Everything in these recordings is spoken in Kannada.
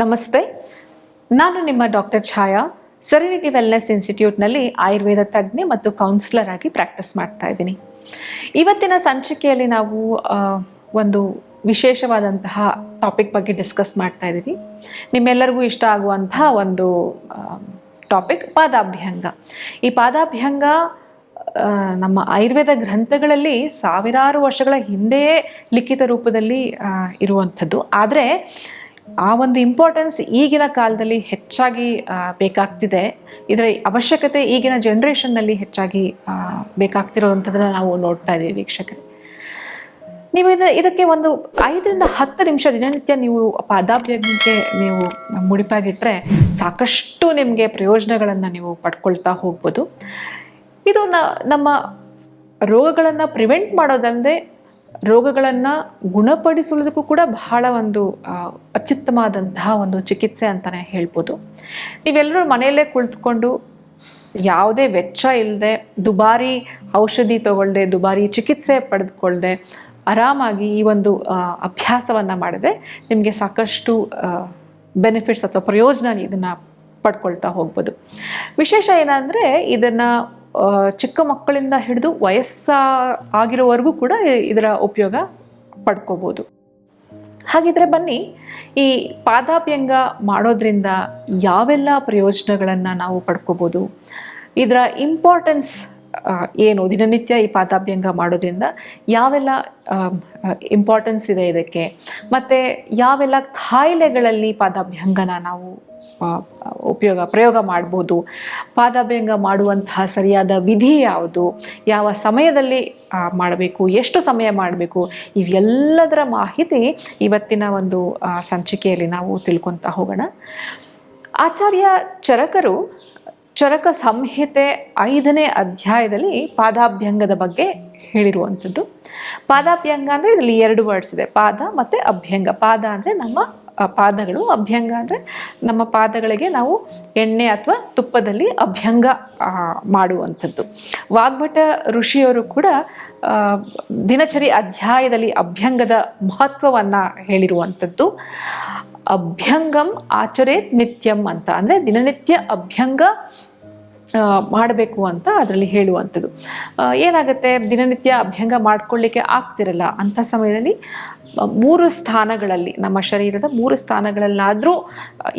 ನಮಸ್ತೆ. ನಾನು ನಿಮ್ಮ ಡಾಕ್ಟರ್ ಛಾಯಾ. ಸೆರೆನಿಟಿ ವೆಲ್ನೆಸ್ ಇನ್ಸ್ಟಿಟ್ಯೂಟ್ನಲ್ಲಿ ಆಯುರ್ವೇದ ತಜ್ಞೆ ಮತ್ತು ಕೌನ್ಸಿಲರ್ ಆಗಿ ಪ್ರಾಕ್ಟೀಸ್ ಮಾಡ್ತಾ ಇದ್ದೀನಿ. ಇವತ್ತಿನ ಸಂಚಿಕೆಯಲ್ಲಿ ನಾವು ಒಂದು ವಿಶೇಷವಾದಂತಹ ಟಾಪಿಕ್ ಬಗ್ಗೆ ಡಿಸ್ಕಸ್ ಮಾಡ್ತಾ ಇದ್ದೀವಿ. ನಿಮ್ಮೆಲ್ಲರಿಗೂ ಇಷ್ಟ ಆಗುವಂತಹ ಒಂದು ಟಾಪಿಕ್ ಪಾದಾಭ್ಯಂಗ. ಈ ಪಾದಾಭ್ಯಂಗ ನಮ್ಮ ಆಯುರ್ವೇದ ಗ್ರಂಥಗಳಲ್ಲಿ ಸಾವಿರಾರು ವರ್ಷಗಳ ಹಿಂದೆಯೇ ಲಿಖಿತ ರೂಪದಲ್ಲಿ ಇರುವಂಥದ್ದು. ಆದರೆ ಆ ಒಂದು ಇಂಪಾರ್ಟೆನ್ಸ್ ಈಗಿನ ಕಾಲದಲ್ಲಿ ಹೆಚ್ಚಾಗಿ ಬೇಕಾಗ್ತಿದೆ. ಇದರ ಅವಶ್ಯಕತೆ ಈಗಿನ ಜನ್ರೇಷನ್ನಲ್ಲಿ ಹೆಚ್ಚಾಗಿ ಬೇಕಾಗ್ತಿರೋ ಬೇಕಾಗ್ತಿರೋವಂಥದ್ದನ್ನು ನಾವು ನೋಡ್ತಾ ಇದ್ದೀವಿ ವೀಕ್ಷಕರೇ. ನೀವು ಇದು, ಇದಕ್ಕೆ ಒಂದು ಐದರಿಂದ ಹತ್ತು ನಿಮಿಷ ದಿನನಿತ್ಯ ನೀವು ಪಾದಾಭ್ಯಂಗಕ್ಕೆ ನೀವು ಮುಡಿಪಾಗಿಟ್ಟರೆ ಸಾಕಷ್ಟು ನಿಮಗೆ ಪ್ರಯೋಜನಗಳನ್ನು ನೀವು ಪಡ್ಕೊಳ್ತಾ ಹೋಗ್ಬೋದು. ಇದು ನಮ್ಮ ರೋಗಗಳನ್ನು ಪ್ರಿವೆಂಟ್ ಮಾಡೋದಲ್ಲದೆ ರೋಗಗಳನ್ನು ಗುಣಪಡಿಸುವುದಕ್ಕೂ ಕೂಡ ಬಹಳ ಒಂದು ಅತ್ಯುತ್ತಮವಾದಂತಹ ಒಂದು ಚಿಕಿತ್ಸೆ ಅಂತಲೇ ಹೇಳ್ಬೋದು. ನೀವೆಲ್ಲರೂ ಮನೆಯಲ್ಲೇ ಕುಳಿತುಕೊಂಡು ಯಾವುದೇ ವೆಚ್ಚ ಇಲ್ಲದೆ ದುಬಾರಿ ಔಷಧಿ ತಗೊಳ್ಳದೆ ದುಬಾರಿ ಚಿಕಿತ್ಸೆ ಪಡೆದುಕೊಳ್ಳದೆ ಆರಾಮಾಗಿ ಈ ಒಂದು ಅಭ್ಯಾಸವನ್ನು ಮಾಡಿದ್ರೆ ನಿಮಗೆ ಸಾಕಷ್ಟು ಬೆನಿಫಿಟ್ಸ್ ಅಥವಾ ಪ್ರಯೋಜನ ಇದನ್ನು ಪಡ್ಕೊಳ್ತಾ ಹೋಗ್ಬೋದು. ವಿಶೇಷ ಏನಂದರೆ ಇದನ್ನು ಚಿಕ್ಕ ಮಕ್ಕಳಿಂದ ಹಿಡಿದು ವಯಸ್ಸ ಆಗಿರೋವರೆಗೂ ಕೂಡ ಇದರ ಉಪಯೋಗ ಪಡ್ಕೋಬೋದು. ಹಾಗಿದ್ರೆ ಬನ್ನಿ, ಈ ಪಾದಾಭ್ಯಂಗ ಮಾಡೋದ್ರಿಂದ ಯಾವೆಲ್ಲ ಪ್ರಯೋಜನಗಳನ್ನು ನಾವು ಪಡ್ಕೋಬೋದು? ಇದರ ಇಂಪಾರ್ಟೆನ್ಸ್ ಏನು? ದಿನನಿತ್ಯ ಈ ಪಾದಾಭ್ಯಂಗ ಮಾಡೋದ್ರಿಂದ ಯಾವೆಲ್ಲ ಇಂಪಾರ್ಟೆನ್ಸ್ ಇದೆ ಇದಕ್ಕೆ? ಮತ್ತು ಯಾವೆಲ್ಲ ಕಾಯಿಲೆಗಳಲ್ಲಿ ಪಾದಾಭ್ಯಂಗನ ನಾವು ಉಪಯೋಗ, ಪ್ರಯೋಗ ಮಾಡ್ಬೋದು. ಪಾದಾಭ್ಯಂಗ ಮಾಡುವಂತಹ ಸರಿಯಾದ ವಿಧಿ ಯಾವುದು? ಯಾವ ಸಮಯದಲ್ಲಿ ಮಾಡಬೇಕು? ಎಷ್ಟು ಸಮಯ ಮಾಡಬೇಕು? ಇವೆಲ್ಲದರ ಮಾಹಿತಿ ಇವತ್ತಿನ ಒಂದು ಸಂಚಿಕೆಯಲ್ಲಿ ನಾವು ತಿಳ್ಕೊತಾ ಹೋಗೋಣ. ಆಚಾರ್ಯ ಚರಕರು, ಚರಕ ಸಂಹಿತೆ ಐದನೇ ಅಧ್ಯಾಯದಲ್ಲಿ ಪಾದಾಭ್ಯಂಗದ ಬಗ್ಗೆ ಹೇಳಿರುವಂಥದ್ದು. ಪಾದಾಭ್ಯಂಗ ಅಂದರೆ ಇದರಲ್ಲಿ ಎರಡು ವರ್ಡ್ಸ್ ಇದೆ. ಪಾದ ಮತ್ತು ಅಭ್ಯಂಗ. ಪಾದ ಅಂದರೆ ನಮ್ಮ ಪಾದಗಳು ಅಭ್ಯಂಗ ಅಂದರೆ ನಮ್ಮ ಪಾದಗಳಿಗೆ ನಾವು ಎಣ್ಣೆ ಅಥವಾ ತುಪ್ಪದಲ್ಲಿ ಅಭ್ಯಂಗ ಮಾಡುವಂಥದ್ದು. ವಾಗ್ಭಟ ಋಷಿಯವರು ಕೂಡ ದಿನಚರಿ ಅಧ್ಯಾಯದಲ್ಲಿ ಅಭ್ಯಂಗದ ಮಹತ್ವವನ್ನು ಹೇಳಿರುವಂಥದ್ದು. ಅಭ್ಯಂಗಂ ಆಚರೇತ್ ನಿತ್ಯಂ ಅಂತ, ಅಂದರೆ ದಿನನಿತ್ಯ ಅಭ್ಯಂಗ ಮಾಡಬೇಕು ಅಂತ ಅದರಲ್ಲಿ ಹೇಳುವಂಥದ್ದು. ಏನಾಗುತ್ತೆ? ದಿನನಿತ್ಯ ಅಭ್ಯಂಗ ಮಾಡ್ಕೊಳ್ಳಿಕ್ಕೆ ಆಗ್ತಿರಲ್ಲ. ಅಂಥ ಸಮಯದಲ್ಲಿ ಮೂರು ಸ್ಥಾನಗಳಲ್ಲಿ, ನಮ್ಮ ಶರೀರದ ಮೂರು ಸ್ಥಾನಗಳಲ್ಲಾದರೂ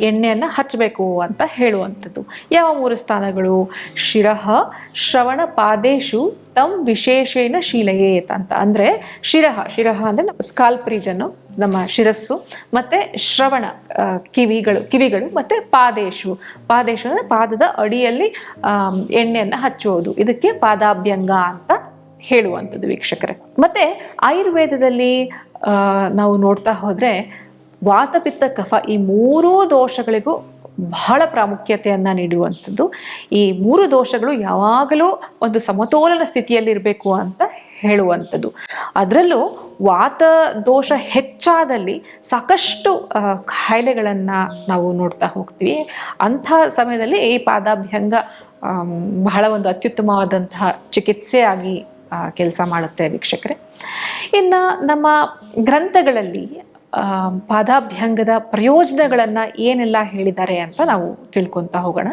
ಎಣ್ಣೆಯನ್ನು ಹಚ್ಚಬೇಕು ಅಂತ ಹೇಳುವಂಥದ್ದು. ಯಾವ ಮೂರು ಸ್ಥಾನಗಳು? ಶಿರಹ ಶ್ರವಣ ಪಾದೇಶು ತಮ್ ವಿಶೇಷೇಣ ಶೀಲಯೇತ್ ಅಂತ. ಅಂದರೆ ಶಿರಹ ಶಿರಹ ಅಂದರೆ ಸ್ಕಾಲ್ಪ್ ರೀಜನ್ನು ನಮ್ಮ ಶಿರಸ್ಸು, ಮತ್ತು ಶ್ರವಣ ಕಿವಿಗಳು ಕಿವಿಗಳು, ಮತ್ತು ಪಾದೇಶು. ಪಾದೇಶು ಅಂದರೆ ಪಾದದ ಅಡಿಯಲ್ಲಿ ಎಣ್ಣೆಯನ್ನು ಹಚ್ಚುವುದು ಇದಕ್ಕೆ ಪಾದಾಭ್ಯಂಗ ಅಂತ ಹೇಳುವಂಥದ್ದು ವೀಕ್ಷಕರೇ. ಮತ್ತು ಆಯುರ್ವೇದದಲ್ಲಿ ನಾವು ನೋಡ್ತಾ ಹೋದರೆ ವಾತಪಿತ್ತ ಕಫ ಈ ಮೂರೂ ದೋಷಗಳಿಗೂ ಬಹಳ ಪ್ರಾಮುಖ್ಯತೆಯನ್ನು ನೀಡುವಂಥದ್ದು. ಈ ಮೂರು ದೋಷಗಳು ಯಾವಾಗಲೂ ಒಂದು ಸಮತೋಲನ ಸ್ಥಿತಿಯಲ್ಲಿರಬೇಕು ಅಂತ ಹೇಳುವಂಥದ್ದು. ಅದರಲ್ಲೂ ವಾತ ದೋಷ ಹೆಚ್ಚಾದಲ್ಲಿ ಸಾಕಷ್ಟು ಕಾಯಿಲೆಗಳನ್ನು ನಾವು ನೋಡ್ತಾ ಹೋಗ್ತೀವಿ. ಅಂಥ ಸಮಯದಲ್ಲಿ ಈ ಪಾದಾಭ್ಯಂಗ ಬಹಳ ಒಂದು ಅತ್ಯುತ್ತಮವಾದಂತಹ ಚಿಕಿತ್ಸೆಯಾಗಿ ಕೆಲಸ ಮಾಡುತ್ತೆ ವೀಕ್ಷಕರೇ. ಇನ್ನು ನಮ್ಮ ಗ್ರಂಥಗಳಲ್ಲಿ ಪಾದಾಭ್ಯಂಗದ ಪ್ರಯೋಜನಗಳನ್ನು ಏನೆಲ್ಲ ಹೇಳಿದ್ದಾರೆ ಅಂತ ನಾವು ತಿಳ್ಕೊತಾ ಹೋಗೋಣ.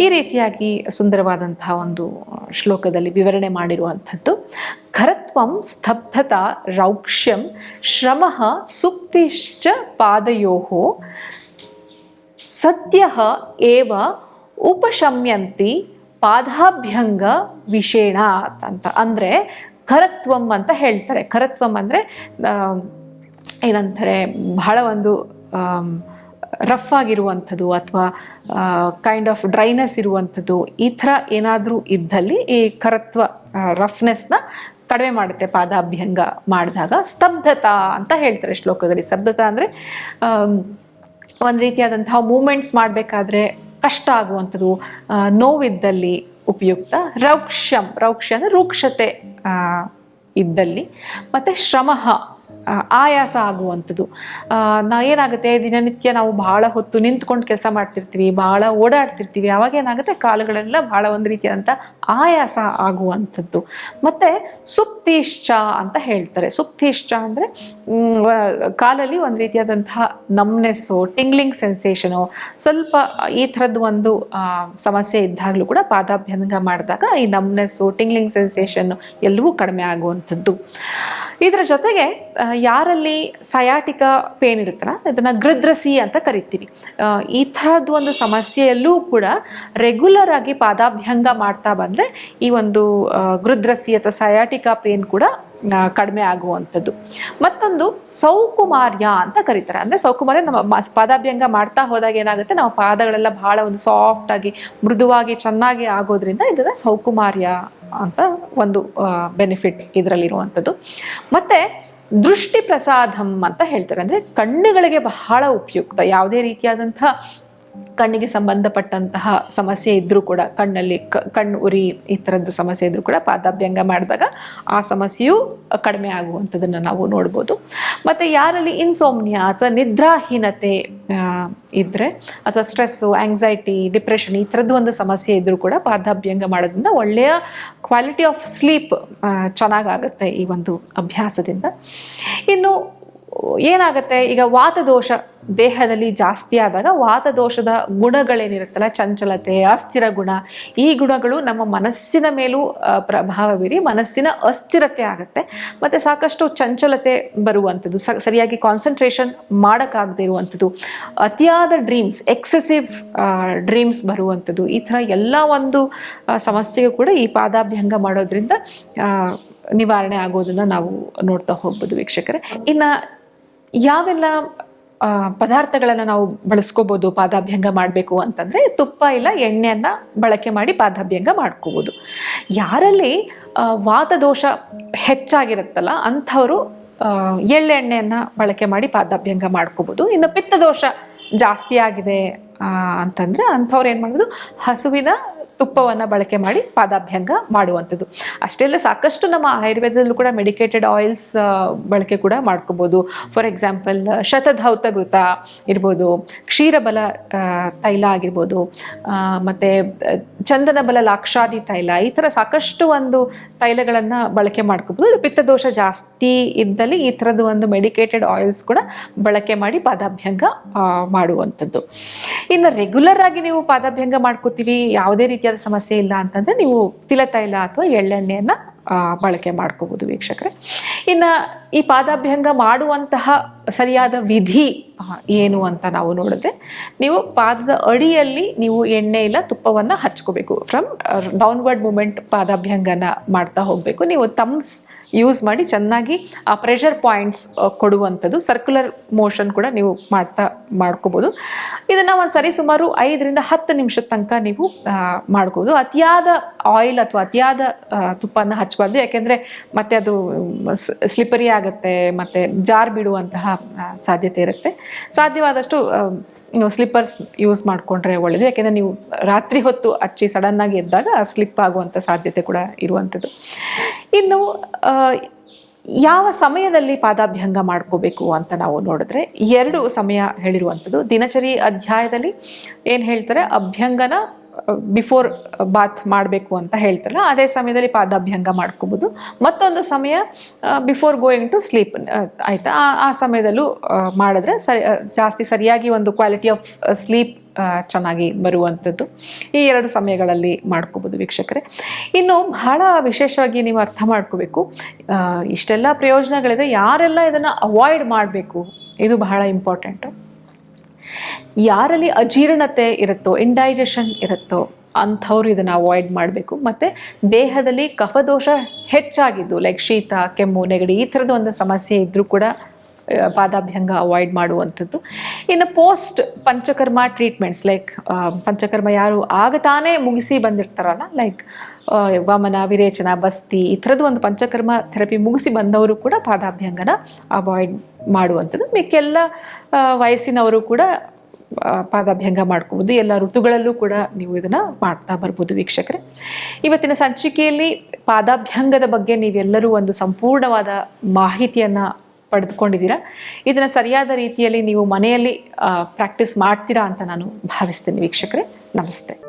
ಈ ರೀತಿಯಾಗಿ ಸುಂದರವಾದಂತಹ ಒಂದು ಶ್ಲೋಕದಲ್ಲಿ ವಿವರಣೆ ಮಾಡಿರುವಂಥದ್ದು. ಖರತ್ವಂ ಸ್ತಬ್ಧತಾ ರೌಕ್ಷ್ಯಂ ಶ್ರಮ ಸುಪ್ತಿಶ್ಚ ಪಾದಯೋ ಸದ್ಯ ಏವ ಉಪಶಮ್ಯಂತಿ ಪಾದಾಭ್ಯಂಗ ವಿಷೇಣ ಅಂತ. ಅಂದರೆ ಕರತ್ವಂ ಅಂತ ಹೇಳ್ತಾರೆ. ಕರತ್ವಂ ಅಂದರೆ ಏನಂತಾರೆ, ಬಹಳ ಒಂದು ರಫ್ ಆಗಿರುವಂಥದ್ದು ಅಥವಾ ಕೈಂಡ್ ಆಫ್ ಡ್ರೈನೆಸ್ ಇರುವಂಥದ್ದು. ಈ ಥರ ಏನಾದರೂ ಇದ್ದಲ್ಲಿ ಈ ಕರತ್ವ ರಫ್ನೆಸ್ನ ಕಡಿಮೆ ಮಾಡುತ್ತೆ ಪಾದಾಭ್ಯಂಗ ಮಾಡಿದಾಗ. ಸ್ತಬ್ಧತಾ ಅಂತ ಹೇಳ್ತಾರೆ ಶ್ಲೋಕದಲ್ಲಿ. ಸ್ತಬ್ಧತಾ ಅಂದರೆ ಒಂದು ರೀತಿಯಾದಂತಹ ಮೂಮೆಂಟ್ಸ್ ಮಾಡಬೇಕಾದ್ರೆ ಕಷ್ಟ ಆಗುವಂಥದ್ದು ನೋವಿದ್ದಲ್ಲಿ ಉಪಯುಕ್ತ. ರೌಕ್ಷ್ಯಂ ರೌಕ್ಷ ಅಂದರೆ ರೂಕ್ಷತೆ ಇದ್ದಲ್ಲಿ. ಮತ್ತು ಶ್ರಮ ಆಯಾಸ ಆಗುವಂಥದ್ದು. ನಾ ಏನಾಗುತ್ತೆ, ದಿನನಿತ್ಯ ನಾವು ಭಾಳ ಹೊತ್ತು ನಿಂತ್ಕೊಂಡು ಕೆಲಸ ಮಾಡ್ತಿರ್ತೀವಿ ಭಾಳ ಓಡಾಡ್ತಿರ್ತೀವಿ. ಅವಾಗ ಏನಾಗುತ್ತೆ, ಕಾಲುಗಳೆಲ್ಲ ಭಾಳ ಒಂದು ರೀತಿಯಾದಂಥ ಆಯಾಸ ಆಗುವಂಥದ್ದು. ಮತ್ತು ಸುಪ್ತಿಶ್ಚ ಅಂತ ಹೇಳ್ತಾರೆ. ಸುಪ್ತಿಶ್ಚ ಅಂದರೆ ಕಾಲಲ್ಲಿ ಒಂದು ರೀತಿಯಾದಂತಹ ನಮ್ನೆಸ್ಸು ಟಿಂಗ್ಲಿಂಗ್ ಸೆನ್ಸೇಷನು ಸ್ವಲ್ಪ ಈ ಥರದ್ದು ಒಂದು ಸಮಸ್ಯೆ ಇದ್ದಾಗಲೂ ಕೂಡ ಪಾದಾಭ್ಯಂಗ ಮಾಡಿದಾಗ ಈ ನಮ್ನೆಸ್ಸು ಟಿಂಗ್ಲಿಂಗ್ ಸೆನ್ಸೇಷನ್ನು ಎಲ್ಲವೂ ಕಡಿಮೆ ಆಗುವಂಥದ್ದು. ಇದರ ಜೊತೆಗೆ ಯಾರಲ್ಲಿ ಸಯಾಟಿಕ ಪೇನ್ ಇರುತ್ತಲ್ಲ ಇದನ್ನು ಗೃದ್ರಸಿ ಅಂತ ಕರಿತೀವಿ. ಈ ಥರದ್ದು ಒಂದು ಸಮಸ್ಯೆಯಲ್ಲೂ ಕೂಡ ರೆಗ್ಯುಲರ್ ಆಗಿ ಪಾದಾಭ್ಯಂಗ ಮಾಡ್ತಾ ಬಂದರೆ ಈ ಒಂದು ಗೃದ್ರಸಿ ಅಥವಾ ಸಯಾಟಿಕ ಪೇನ್ ಕೂಡ ಕಡಿಮೆ ಆಗುವಂಥದ್ದು. ಮತ್ತೊಂದು ಸೌಕುಮಾರ್ಯ ಅಂತ ಕರೀತಾರೆ. ಅಂದರೆ ಸೌಕುಮಾರ್ಯ ನಮ್ಮ ಪಾದಾಭ್ಯಂಗ ಮಾಡ್ತಾ ಹೋದಾಗ ಏನಾಗುತ್ತೆ? ನಮ್ಮ ಪಾದಗಳೆಲ್ಲ ಬಹಳ ಒಂದು ಸಾಫ್ಟ್ ಆಗಿ, ಮೃದುವಾಗಿ, ಚೆನ್ನಾಗಿ ಆಗೋದ್ರಿಂದ ಇದನ್ನ ಸೌಕುಮಾರ್ಯ ಅಂತ ಒಂದು ಬೆನಿಫಿಟ್ ಇದರಲ್ಲಿರುವಂಥದ್ದು. ಮತ್ತೆ ದೃಷ್ಟಿ ಪ್ರಸಾದಂ ಅಂತ ಹೇಳ್ತಾರೆ. ಅಂದರೆ ಕಣ್ಣುಗಳಿಗೆ ಬಹಳ ಉಪಯುಕ್ತ. ಯಾವುದೇ ರೀತಿಯಾದಂಥ ಕಣ್ಣಿಗೆ ಸಂಬಂಧಪಟ್ಟಂತಹ ಸಮಸ್ಯೆ ಇದ್ದರೂ ಕೂಡ, ಕಣ್ಣಲ್ಲಿ ಕಣ್ಣು ಉರಿ ಈ ಥರದ್ದು ಸಮಸ್ಯೆ ಇದ್ದರೂ ಕೂಡ ಪಾದಾಭ್ಯಂಗ ಮಾಡಿದಾಗ ಆ ಸಮಸ್ಯೆಯು ಕಡಿಮೆ ಆಗುವಂಥದ್ದನ್ನು ನಾವು ನೋಡ್ಬೋದು. ಮತ್ತು ಯಾರಲ್ಲಿ ಇನ್ಸೋಮ್ನಿಯಾ ಅಥವಾ ನಿದ್ರಾಹೀನತೆ ಇದ್ದರೆ ಅಥವಾ ಸ್ಟ್ರೆಸ್ಸು ಆಂಗ್ಸೈಟಿ ಡಿಪ್ರೆಷನ್ ಈ ಥರದ್ದು ಒಂದು ಸಮಸ್ಯೆ ಇದ್ದರೂ ಕೂಡ ಪಾದಾಭ್ಯಂಗ ಮಾಡೋದ್ರಿಂದ ಒಳ್ಳೆಯ ಕ್ವಾಲಿಟಿ ಆಫ್ ಸ್ಲೀಪ್ ಚೆನ್ನಾಗಾಗುತ್ತೆ ಈ ಒಂದು ಅಭ್ಯಾಸದಿಂದ. ಇನ್ನು ಏನಾಗುತ್ತೆ? ಈಗ ವಾತದೋಷ ದೇಹದಲ್ಲಿ ಜಾಸ್ತಿ ಆದಾಗ ವಾತದೋಷದ ಗುಣಗಳೇನಿರುತ್ತಲ್ಲ, ಚಂಚಲತೆ, ಅಸ್ಥಿರ ಗುಣ, ಈ ಗುಣಗಳು ನಮ್ಮ ಮನಸ್ಸಿನ ಮೇಲೂ ಪ್ರಭಾವ ಬೀರಿ ಮನಸ್ಸಿನ ಅಸ್ಥಿರತೆ ಆಗುತ್ತೆ. ಮತ್ತು ಸಾಕಷ್ಟು ಚಂಚಲತೆ ಬರುವಂಥದ್ದು, ಸ, ಸರಿಯಾಗಿ ಕಾನ್ಸಂಟ್ರೇಷನ್ ಮಾಡೋಕ್ಕಾಗದೇ ಇರುವಂಥದ್ದು, ಅತಿಯಾದ ಡ್ರೀಮ್ಸ್ ಎಕ್ಸೆಸಿವ್ ಡ್ರೀಮ್ಸ್ ಬರುವಂಥದ್ದು, ಈ ಥರ ಎಲ್ಲ ಒಂದು ಸಮಸ್ಯೆಯೂ ಕೂಡ ಈ ಪಾದಾಭ್ಯಂಗ ಮಾಡೋದ್ರಿಂದ ನಿವಾರಣೆ ಆಗೋದನ್ನು ನಾವು ನೋಡ್ತಾ ಹೋಗ್ಬೋದು ವೀಕ್ಷಕರೇ. ಇನ್ನು ಯಾವೆಲ್ಲ ಪದಾರ್ಥಗಳನ್ನು ನಾವು ಬಳಸ್ಕೋಬೋದು, ಪಾದಾಭ್ಯಂಗ ಮಾಡಬೇಕು ಅಂತಂದರೆ ತುಪ್ಪ ಇಲ್ಲ ಎಣ್ಣೆಯನ್ನು ಬಳಕೆ ಮಾಡಿ ಪಾದಾಭ್ಯಂಗ ಮಾಡ್ಕೋಬೋದು. ಯಾರಲ್ಲಿ ವಾತದೋಷ ಹೆಚ್ಚಾಗಿರುತ್ತಲ್ಲ ಅಂಥವರು ಎಳ್ಳೆಣ್ಣೆಯನ್ನು ಬಳಕೆ ಮಾಡಿ ಪಾದಾಭ್ಯಂಗ ಮಾಡ್ಕೋಬೋದು. ಇನ್ನು ಪಿತ್ತದೋಷ ಜಾಸ್ತಿ ಆಗಿದೆ ಅಂತಂದರೆ ಅಂಥವ್ರು ಏನು ಮಾಡ್ಬೋದು? ಹಸುವಿನ ತುಪ್ಪವನ್ನು ಬಳಕೆ ಮಾಡಿ ಪಾದಾಭ್ಯಂಗ ಮಾಡುವಂಥದ್ದು. ಅಷ್ಟೇ ಅಲ್ಲ ಸಾಕಷ್ಟು ನಮ್ಮ ಆಯುರ್ವೇದದಲ್ಲೂ ಕೂಡ ಮೆಡಿಕೇಟೆಡ್ ಆಯಿಲ್ಸ್ ಬಳಕೆ ಕೂಡ ಮಾಡ್ಕೋಬೋದು. ಫಾರ್ ಎಕ್ಸಾಂಪಲ್ ಶತಧೌತ ಘೃತ ಇರ್ಬೋದು, ಕ್ಷೀರಬಲ ತೈಲ ಆಗಿರ್ಬೋದು ಮತ್ತು ಚಂದನ ಬಲ ಲಾಕ್ಷಾದಿ ತೈಲ, ಈ ಥರ ಸಾಕಷ್ಟು ಒಂದು ತೈಲಗಳನ್ನು ಬಳಕೆ ಮಾಡ್ಕೋಬೋದು. ಪಿತ್ತದೋಷ ಜಾಸ್ತಿ ಇದ್ದಲ್ಲಿ ಈ ಥರದ್ದು ಒಂದು ಮೆಡಿಕೇಟೆಡ್ ಆಯಿಲ್ಸ್ ಕೂಡ ಬಳಕೆ ಮಾಡಿ ಪಾದಾಭ್ಯಂಗ ಮಾಡುವಂಥದ್ದು. ಇನ್ನು ರೆಗ್ಯುಲರ್ ಆಗಿ ನೀವು ಪಾದಾಭ್ಯಂಗ ಮಾಡ್ಕೋತೀವಿ, ಯಾವುದೇ ರೀತಿಯಾದ ಸಮಸ್ಯೆ ಇಲ್ಲ ಅಂತಂದರೆ ನೀವು ತಿಲತೈಲ ಅಥವಾ ಎಳ್ಳೆಣ್ಣೆಯನ್ನು ಬಳಕೆ ಮಾಡ್ಕೋಬೋದು ವೀಕ್ಷಕರೇ. ಇನ್ನು ಈ ಪಾದಾಭ್ಯಂಗ ಮಾಡುವಂತಹ ಸರಿಯಾದ ವಿಧಿ ಏನು ಅಂತ ನಾವು ನೋಡಿದ್ರೆ ನೀವು ಪಾದದ ಅಡಿಯಲ್ಲಿ ನೀವು ಎಣ್ಣೆ ಇಲ್ಲ ತುಪ್ಪವನ್ನು ಹಚ್ಕೋಬೇಕು. ಫ್ರಮ್ ಡೌನ್ವರ್ಡ್ ಮೂಮೆಂಟ್ ಪಾದಾಭ್ಯಂಗನ ಮಾಡ್ತಾ ಹೋಗಬೇಕು. ನೀವು ಥಮ್ಸ್ ಯೂಸ್ ಮಾಡಿ ಚೆನ್ನಾಗಿ ಆ ಪ್ರೆಷರ್ ಪಾಯಿಂಟ್ಸ್ ಕೊಡುವಂಥದ್ದು ಸರ್ಕ್ಯುಲರ್ ಮೋಷನ್ ಕೂಡ ನೀವು ಮಾಡ್ತಾ, ಮಾಡ್ಕೋಬೋದು. ಇದನ್ನು ಒಂದು ಸರಿ ಸುಮಾರು ಐದರಿಂದ ಹತ್ತು ನಿಮಿಷದ ತನಕ ನೀವು ಮಾಡ್ಕೋಬೋದು ಅತಿಯಾದ ಆಯಿಲ್ ಅಥವಾ ಅತಿಯಾದ ತುಪ್ಪನ ಹಚ್ಚಬಾರ್ದು ಯಾಕೆಂದರೆ ಮತ್ತೆ ಅದು ಸ್ಲಿಪರಿ ಆಗುತ್ತೆ, ಮತ್ತು ಜಾರ್ ಬಿಡುವಂತಹ ಸಾಧ್ಯತೆ ಇರುತ್ತೆ. ಸಾಧ್ಯವಾದಷ್ಟು ಸ್ಲಿಪ್ಪರ್ಸ್ ಯೂಸ್ ಮಾಡಿಕೊಂಡ್ರೆ ಒಳ್ಳೆಯದು ಯಾಕೆಂದರೆ ನೀವು ರಾತ್ರಿ ಹೊತ್ತು ಹಚ್ಚಿ ಸಡನ್ನಾಗಿ ಎದ್ದಾಗ ಸ್ಲಿಪ್ ಆಗುವಂಥ ಸಾಧ್ಯತೆ ಕೂಡ ಇರುವಂಥದ್ದು. ಇನ್ನು ಯಾವ ಸಮಯದಲ್ಲಿ ಪಾದಾಭ್ಯಂಗ ಮಾಡ್ಕೋಬೇಕು ಅಂತ ನಾವು ನೋಡಿದ್ರೆ, ಎರಡು ಸಮಯ ಹೇಳಿರುವಂಥದ್ದು. ದಿನಚರಿ ಅಧ್ಯಾಯದಲ್ಲಿ ಏನು ಹೇಳ್ತಾರೆ? ಅಭ್ಯಂಗನ ಬಿಫೋರ್ ಬಾತ್ ಮಾಡಬೇಕು ಅಂತ ಹೇಳ್ತಾರಲ್ಲ, ಅದೇ ಸಮಯದಲ್ಲಿ ಪಾದಾಭ್ಯಂಗ ಮಾಡ್ಕೋಬೋದು. ಮತ್ತೊಂದು ಸಮಯ ಬಿಫೋರ್ ಗೋಯಿಂಗ್ ಟು ಸ್ಲೀಪ್ ಆಯಿತಾ? ಆ ಸಮಯದಲ್ಲೂ ಮಾಡಿದ್ರೆ ಸರಿ ಜಾಸ್ತಿ ಸರಿಯಾಗಿ ಒಂದು ಕ್ವಾಲಿಟಿ ಆಫ್ ಸ್ಲೀಪ್ ಚೆನ್ನಾಗಿ ಬರುವಂಥದ್ದು. ಈ ಎರಡು ಸಮಯಗಳಲ್ಲಿ ಮಾಡ್ಕೋಬೋದು ವೀಕ್ಷಕರೇ. ಇನ್ನು ಬಹಳ ವಿಶೇಷವಾಗಿ ನೀವು ಅರ್ಥ ಮಾಡ್ಕೋಬೇಕು ಇಷ್ಟೆಲ್ಲ ಪ್ರಯೋಜನಗಳಿದೆ, ಯಾರೆಲ್ಲ ಇದನ್ನು ಅವಾಯ್ಡ್ ಮಾಡಬೇಕು, ಇದು ಬಹಳ ಇಂಪಾರ್ಟೆಂಟು ಯಾರಲ್ಲಿ ಅಜೀರ್ಣತೆ ಇರುತ್ತೋ ಇಂಡೈಜೆಷನ್ ಇರುತ್ತೋ, ಅಂಥವ್ರು ಇದನ್ನು ಅವಾಯ್ಡ್ ಮಾಡಬೇಕು. ಮತ್ತು ದೇಹದಲ್ಲಿ ಕಫದೋಷ ಹೆಚ್ಚಾಗಿದ್ದು ಲೈಕ್ ಶೀತ, ಕೆಮ್ಮು, ನೆಗಡಿ, ಈ ಥರದ ಒಂದು ಸಮಸ್ಯೆ ಇದ್ದರೂ ಕೂಡ ಪಾದಾಭ್ಯಂಗ ಅವಾಯ್ಡ್ ಮಾಡುವಂಥದ್ದು. ಇನ್ನು post panchakarma treatments like panchakarma ಯಾರು ಆಗ ತಾನೇ ಮುಗಿಸಿ ಬಂದಿರ್ತಾರಲ್ಲ ಲೈಕ್ ವಮನ, ವಿರೇಚನ, ಬಸ್ತಿ, ಈ ಥರದ್ದು ಒಂದು ಪಂಚಕರ್ಮ ಥೆರಪಿ ಮುಗಿಸಿ ಬಂದವರು ಕೂಡ ಪಾದಾಭ್ಯಂಗನ ಅವಾಯ್ಡ್ ಮಾಡುವಂಥದ್ದು. ಮಿಕ್ಕೆಲ್ಲ ವಯಸ್ಸಿನವರು ಕೂಡ ಪಾದಾಭ್ಯಂಗ ಮಾಡ್ಕೋಬೋದು. ಎಲ್ಲ ಋತುಗಳಲ್ಲೂ ಕೂಡ ನೀವು ಇದನ್ನು ಮಾಡ್ತಾ ಬರ್ಬೋದು ವೀಕ್ಷಕರೇ. ಇವತ್ತಿನ ಸಂಚಿಕೆಯಲ್ಲಿ ಪಾದಾಭ್ಯಂಗದ ಬಗ್ಗೆ ನೀವೆಲ್ಲರೂ ಒಂದು ಸಂಪೂರ್ಣವಾದ ಮಾಹಿತಿಯನ್ನು ಪಡೆದುಕೊಂಡಿದ್ದೀರಾ? ಇದನ್ನು ಸರಿಯಾದ ರೀತಿಯಲ್ಲಿ ನೀವು ಮನೆಯಲ್ಲಿ ಪ್ರಾಕ್ಟೀಸ್ ಮಾಡ್ತೀರಾ ಅಂತ ನಾನು ಭಾವಿಸ್ತೀನಿ ವೀಕ್ಷಕರೇ. ನಮಸ್ತೆ.